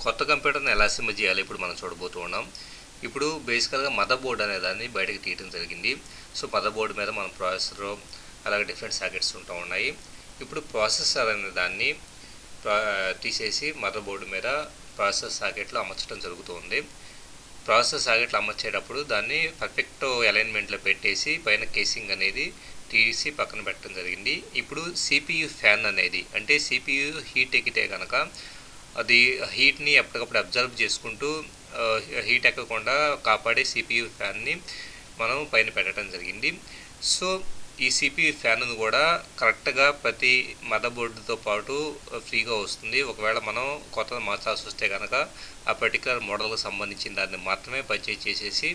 కొత్త కంప్యూటర్ని ఎలా సిమ్ చేయాలి ఇప్పుడు మనం చూడబోతూ ఉన్నాం. ఇప్పుడు బేసికల్గా మదర్ బోర్డ్ అనే దాన్ని బయటకు తీయడం జరిగింది. సో మదర్ బోర్డు మీద మన ప్రాసెసర్ అలాగే డిఫరెంట్ సాకెట్స్ ఉంటూ ఉన్నాయి. ఇప్పుడు ప్రాసెసర్ అనే దాన్ని ప్రా- తీసేసి మదర్ బోర్డు మీద ప్రాసెసర్ సాకెట్లో అమర్చడం జరుగుతుంది. ప్రాసెసర్ సాకెట్లు అమర్చేటప్పుడు దాన్ని పర్ఫెక్ట్ అలైన్మెంట్లో పెట్టేసి పైన కేసింగ్ అనేది తీసి పక్కన పెట్టడం జరిగింది. ఇప్పుడు సిపియు ఫ్యాన్ అనేది అంటే సిపియు హీట్ ఎక్కితే కనుక అది హీట్ని ఎప్పటికప్పుడు అబ్జర్వ్ చేసుకుంటూ హీట్ ఎక్కకుండా కాపాడే సిపియు ఫ్యాన్ని మనం పైన పెట్టడం జరిగింది. సో ఈ సిపియు ఫ్యాన్ కూడా కరెక్ట్గా ప్రతి మదర్ బోర్డుతో పాటు ఫ్రీగా వస్తుంది. ఒకవేళ మనం కొత్త మార్చాల్సి వస్తే కనుక ఆ పర్టికులర్ మోడల్కి సంబంధించిన దాన్ని మాత్రమే పర్చేజ్ చేసేసి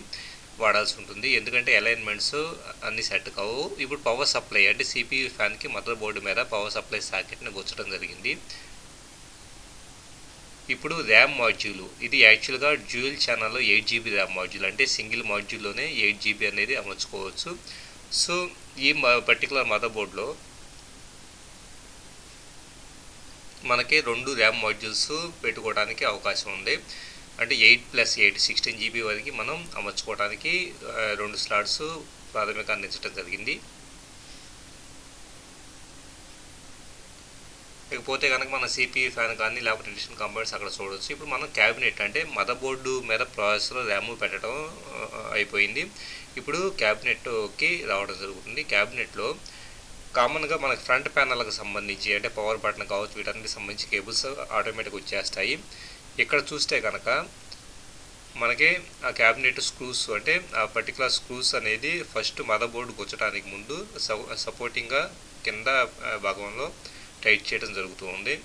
వాడాల్సి ఉంటుంది. ఎందుకంటే అలైన్మెంట్స్ అన్ని సెట్ కావు. ఇప్పుడు పవర్ సప్లై అంటే సిపియు ఫ్యాన్కి మదర్ బోర్డు మీద పవర్ సప్లై సాకెట్ని గుచ్చడం జరిగింది. ఇప్పుడు ర్యామ్ మాడ్యూల్. ఇది యాక్చువల్గా డ్యూయల్ ఛానల్లో ఎయిట్ జీబీ ర్యామ్ మాడ్యూల్. అంటే సింగిల్ మాడ్యూల్లోనే ఎయిట్ జీబీ అనేది అమర్చుకోవచ్చు. సో ఈ పర్టికులర్ మదర్ బోర్డ్లో మనకి రెండు ర్యామ్ మాడ్యూల్స్ పెట్టుకోవడానికి అవకాశం ఉంది. అంటే eight plus eight sixteen GB వరకు మనం అమర్చుకోవడానికి రెండు స్లాట్స్ ప్రాథమిక అందించడం జరిగింది. ఇకపోతే కనుక మన సిపియు ఫ్యాన్ కానీ లేకపోతే ఎడిషన్ కంపౌండ్స్ అక్కడ చూడవచ్చు ఇప్పుడు మనం క్యాబినెట్ అంటే మదర్ బోర్డు మీద ప్రాసెసర్ ర్యామ్ పెట్టడం అయిపోయింది. ఇప్పుడు క్యాబినెట్కి రావడం జరుగుతుంది. క్యాబినెట్లో కామన్గా మనకి ఫ్రంట్ ప్యానల్కి సంబంధించి అంటే పవర్ బటన్ కావచ్చు వీటన్నిటికి సంబంధించి కేబుల్స్ ఆటోమేటిక్ వచ్చేస్తాయి. ఇక్కడ చూస్తే కనుక మనకి ఆ క్యాబినెట్ స్క్రూస్ అంటే ఆ పర్టికులర్ స్క్రూస్ అనేది ఫస్ట్ మదర్ బోర్డు గుచ్చడానికి ముందు సపోర్టింగ్గా కింద భాగంలో టైట్ చేయడం జరుగుతూ ఉంది.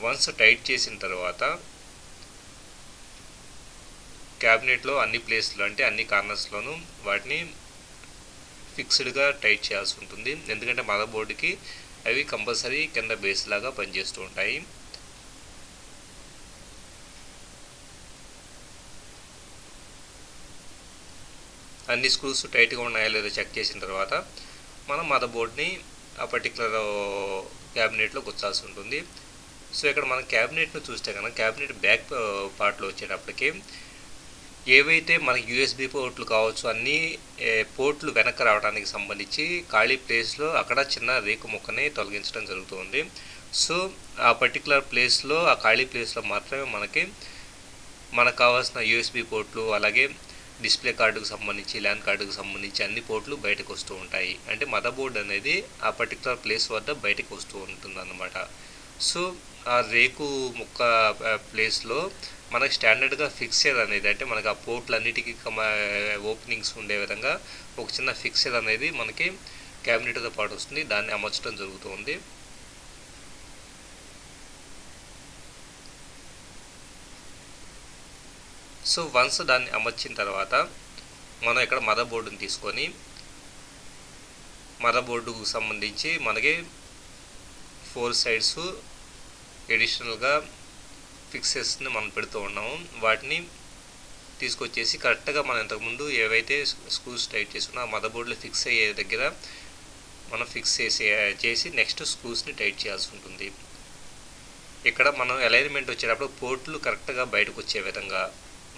వన్స్ టైట్ చేసిన తర్వాత క్యాబినెట్లో అన్ని ప్లేస్లో అంటే అన్ని కార్నర్స్లోనూ వాటిని ఫిక్స్డ్గా టైట్ చేయాల్సి ఉంటుంది. ఎందుకంటే మదర్ బోర్డుకి అవి కంపల్సరీ కింద బేస్ లాగా పనిచేస్తూ ఉంటాయి. అన్ని స్క్రూస్ టైట్గా ఉన్నాయో లేదో చెక్ చేసిన తర్వాత మనం మదర్ బోర్డ్ని ఆ పర్టికులర్ క్యాబినెట్లో గుచ్చాల్సి ఉంటుంది. సో ఇక్కడ మనం క్యాబినెట్ను చూస్తే కనుక క్యాబినెట్ బ్యాక్ పార్ట్లో వచ్చేటప్పటికి ఏవైతే మనకి యూఎస్బి పోర్ట్లు కావచ్చు అన్ని పోర్ట్లు వెనక్కి రావడానికి సంబంధించి ఖాళీ ప్లేస్లో అక్కడ చిన్న రేకు ముక్కని తొలగించడం జరుగుతుంది. సో ఆ పర్టికులర్ ప్లేస్లో ఆ ఖాళీ ప్లేస్లో మాత్రమే మనకి మనకు కావాల్సిన యూఎస్బి పోర్ట్లు అలాగే డిస్ప్లే కార్డుకు సంబంధించి ల్యాన్ కార్డుకు సంబంధించి అన్ని పోర్ట్లు బయటకు వస్తూ ఉంటాయి. అంటే మదర్ బోర్డ్ అనేది ఆ పర్టికులర్ ప్లేస్ వద్ద బయటకు వస్తూ ఉంటుంది అన్నమాట సో ఆ రేకు ముక్క ప్లేస్లో మనకి స్టాండర్డ్గా ఫిక్సర్ అనేది అంటే మనకి ఆ పోర్ట్లన్నిటికీ ఓపెనింగ్స్ ఉండే విధంగా ఒక చిన్న ఫిక్సర్ అనేది మనకి క్యాబినెట్తో పాటు వస్తుంది. దాన్ని అమర్చడం జరుగుతుంది సో వన్స్ దాన్ని అమర్చిన తర్వాత మనం ఇక్కడ మదర్ బోర్డుని తీసుకొని మదర్ బోర్డుకు సంబంధించి మనకి ఫోర్ సైడ్స్ ఎడిషనల్గా ఫిక్సెస్ని మనం పెడుతూ ఉన్నాము. వాటిని తీసుకొచ్చేసి కరెక్ట్గా మనం ఇంతకుముందు ఏవైతే స్క్రూస్ టైట్ చేసుకున్నా మదర్ బోర్డులో ఫిక్స్ అయ్యే దగ్గర మనం ఫిక్స్ చేసి చేసి నెక్స్ట్ స్క్రూస్ని టైట్ చేయాల్సి ఉంటుంది. ఇక్కడ మనం అలైన్మెంట్ వచ్చేటప్పుడు పోర్ట్లు కరెక్ట్గా బయటకు వచ్చే విధంగా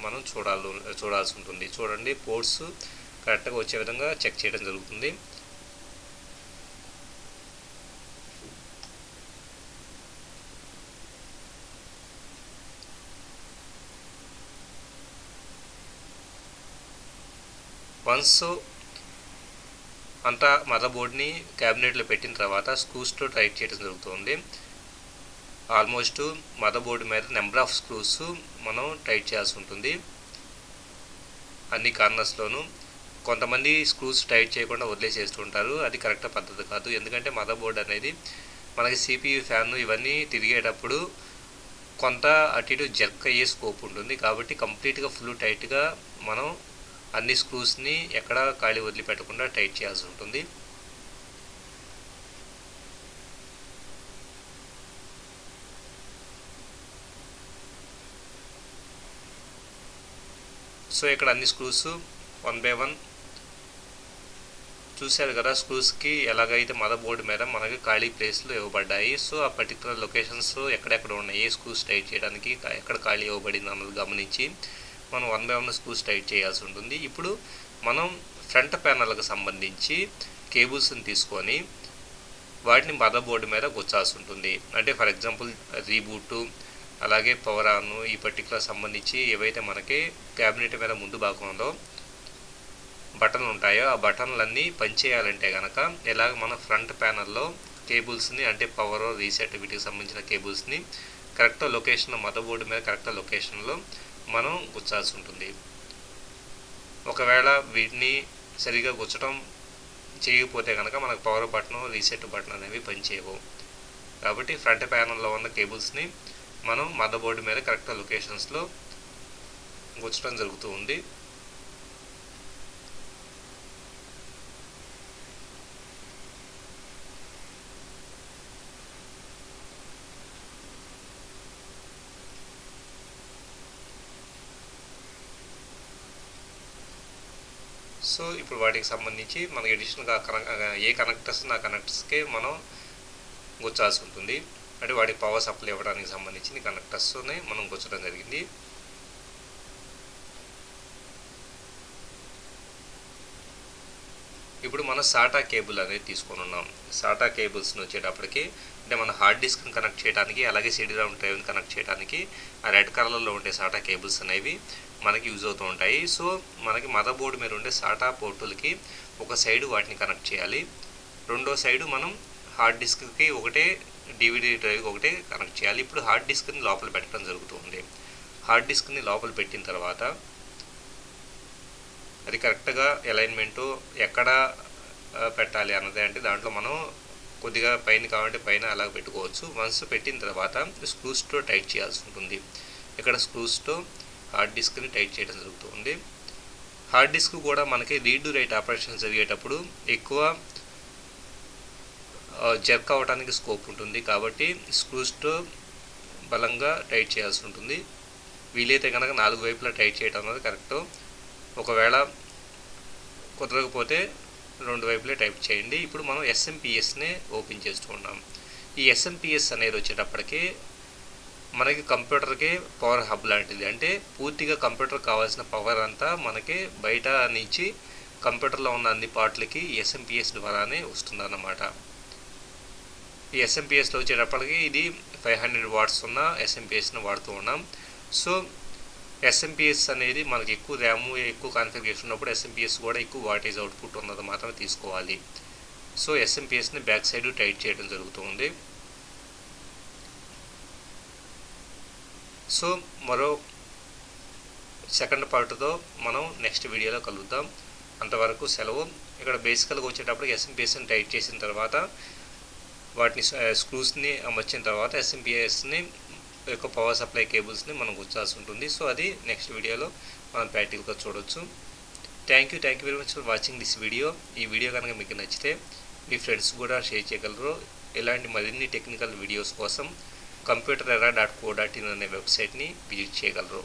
మనం చూడాలి చూడాల్సి ఉంటుంది. చూడండి పోర్ట్స్ కరెక్ట్గా వచ్చే విధంగా చెక్ చేయడం జరుగుతుంది. వన్స్ అంతా మదర్ బోర్డ్ని క్యాబినెట్లో పెట్టిన తర్వాత స్క్రూస్తో టైట్ చేయడం జరుగుతుంది. ఆల్మోస్ట్ మదర్ బోర్డు మీద నెంబర్ ఆఫ్ స్క్రూస్ మనం టైట్ చేయాల్సి ఉంటుంది. అన్ని కార్నర్స్లోనూ కొంతమంది స్క్రూస్ టైట్ చేయకుండా వదిలేసేస్తుంటారు అది కరెక్ట్ పద్ధతి కాదు. ఎందుకంటే మదర్ బోర్డ్ అనేది మనకి సిపియు ఫ్యాన్ ఇవన్నీ తిరిగేటప్పుడు కొంత అటు ఇటు జర్క్ అయ్యే స్కోప్ ఉంటుంది. కాబట్టి కంప్లీట్గా ఫుల్ టైట్గా మనం అన్ని స్క్రూస్ని ఎక్కడ ఖాళీ వదిలిపెట్టకుండా టైట్ చేయాల్సి ఉంటుంది. సో ఇక్కడ అన్ని స్క్రూస్ వన్ బై వన్ చూశారు కదా స్క్రూస్కి ఎలాగైతే మదర్ బోర్డు మీద మనకి ఖాళీ ప్లేస్లు ఇవ్వబడ్డాయి. సో ఆ పర్టికులర్ లొకేషన్స్ ఎక్కడెక్కడ ఉన్నాయి? స్క్రూస్ టైట్ చేయడానికి ఎక్కడ ఖాళీ ఇవ్వబడింది అన్నది గమనించి మనం one by one screws tight చేయాల్సి ఉంటుంది. ఇప్పుడు మనం ఫ్రంట్ ప్యానల్కి సంబంధించి కేబుల్స్ని తీసుకొని వాటిని మదర్ బోర్డు మీద గుచ్చాల్సి ఉంటుంది. అంటే ఫర్ ఎగ్జాంపుల్ రీబూటు అలాగే పవర్ ఆన్ ఈ పర్టికులర్ సంబంధించి ఏవైతే మనకి క్యాబినెట్ మీద ముందు భాగంలో బటన్లు ఉంటాయో ఆ బటన్లన్నీ పనిచేయాలంటే కనుక ఇలాగ మన ఫ్రంట్ ప్యానల్లో కేబుల్స్ని అంటే పవర్ రీసెట్ వీటికి సంబంధించిన కేబుల్స్ని కరెక్ట్ లొకేషన్ మదర్ బోర్డు మీద కరెక్ట్ లొకేషన్లో మనం గుచ్చాల్సి ఉంటుంది. ఒకవేళ వీటిని సరిగా గుచ్చడం చేయకపోతే కనుక మనకు పవర్ బటన్ రీసెట్ బటన్ అనేవి పనిచేయవు కాబట్టి ఫ్రంట్ ప్యానల్లో ఉన్న కేబుల్స్ని మనం మదర్ బోర్డు మీద కరెక్ట్ లొకేషన్స్లో గుచ్చడం జరుగుతూ ఉంది. సో ఇప్పుడు వాటికి సంబంధించి మనకి అడిషనల్గా కనెక్ ఏ కనెక్టర్స్ నా కనెక్టర్స్కే మనం గుచ్చాల్సి ఉంటుంది. అంటే వాటికి పవర్ సప్లై ఇవ్వడానికి సంబంధించిన కనెక్టర్స్ని మనం గుచ్చడం జరిగింది. ఇప్పుడు మనం సాటా కేబుల్ అనేది తీసుకొని ఉన్నాం. సాటా కేబుల్స్ని వచ్చేటప్పటికి అంటే మన హార్డ్ డిస్క్ని కనెక్ట్ చేయడానికి అలాగే సిడీ డ్రైవ్ని కనెక్ట్ చేయడానికి ఆ రెడ్ కలర్లో ఉండే సాటా కేబుల్స్ అనేవి మనకి యూజ్ అవుతూ ఉంటాయి. సో మనకి మదర్ బోర్డు మీద ఉండే సాటా పోర్టులకి ఒక సైడు వాటిని కనెక్ట్ చేయాలి. రెండో సైడు మనం హార్డ్ డిస్క్కి ఒకటే డివిడి డ్రైవ్ ఒకటే కనెక్ట్ చేయాలి. ఇప్పుడు హార్డ్ డిస్క్ని లోపల పెట్టడం జరుగుతుంది. హార్డ్ డిస్క్ని లోపల పెట్టిన తర్వాత అది కరెక్ట్గా అలైన్మెంటు ఎక్కడ పెట్టాలి అన్నది అంటే దాంట్లో మనం కొద్దిగా పైన కావాలంటే పైన అలాగ పెట్టుకోవచ్చు. వన్స్ పెట్టిన తర్వాత స్క్రూస్తో టైట్ చేయాల్సి ఉంటుంది. ఇక్కడ స్క్రూస్తో హార్డ్ డిస్క్ని టైట్ చేయడం జరుగుతుంది. హార్డ్ డిస్క్ కూడా మనకి రీడ్ రైట్ ఆపరేషన్ జరిగేటప్పుడు ఎక్కువ జర్క్ అవ్వడానికి స్కోప్ ఉంటుంది కాబట్టి స్క్రూస్తో బలంగా టైట్ చేయాల్సి ఉంటుంది. వీలైతే కనుక నాలుగు వైపులా టైట్ చేయడం అనేది కరెక్ట్ ఒకవేళ కుదరకపోతే రెండు వైపులే టైప్ చేయండి. ఇప్పుడు మనం ఎస్ఎంపిఎస్ని ఓపెన్ చేస్తూ ఉన్నాం. ఈ ఎస్ఎంపిఎస్ అనేది వచ్చేటప్పటికి మనకి కంప్యూటర్కి పవర్ హబ్ లాంటిది. అంటే పూర్తిగా కంప్యూటర్ కావాల్సిన పవర్ అంతా మనకి బయట నుంచి కంప్యూటర్లో ఉన్న అన్ని పార్ట్లకి ఎస్ఎంపిఎస్ ద్వారానే వస్తుందన్నమాట. ఈ ఎస్ఎంపిఎస్లో వచ్చేటప్పటికి ఇది ఫైవ్ హండ్రెడ్ వాట్స్ ఉన్న ఎస్ఎంపిఎస్ని వాడుతూ ఉన్నాం. సో ఎస్ఎంపిఎస్ అనేది మనకి ఎక్కువ ర్యాము ఎక్కువ కాన్ఫిగరేషన్ ఉన్నప్పుడు ఎస్ఎంపిఎస్ కూడా ఎక్కువ వాటేజ్ అవుట్పుట్ ఉన్నది మాత్రమే తీసుకోవాలి. సో ఎస్ఎంపిఎస్ని బ్యాక్ సైడ్ టైట్ చేయడం జరుగుతుంది. సో మరో సెకండ్ పార్ట్తో మనం నెక్స్ట్ వీడియోలో కలుద్దాం. అంతవరకు సెలవు. ఇక్కడ బేసికల్గా వచ్చేటప్పటికి ఎస్ఎంపిఎస్ని టైట్ చేసిన తర్వాత వాటిని స్క్రూస్ని అమర్చిన తర్వాత ఎస్ఎంపిఎస్ని యొక్క పవర్ సప్లై కేబుల్స్ని మనం గుర్చాల్సి ఉంటుంది. సో అది నెక్స్ట్ వీడియోలో మనం ప్రాక్టికల్గా చూడొచ్చు. Thank you thank you very much for watching this video ఈ వీడియో కనుక మీకు నచ్చితే మీ ఫ్రెండ్స్ కూడా షేర్ చేయగలరు. ఇలాంటి మరిన్ని టెక్నికల్ వీడియోస్ కోసం computer era dot co dot in అనే వెబ్సైట్ని విజిట్ చేయగలరు.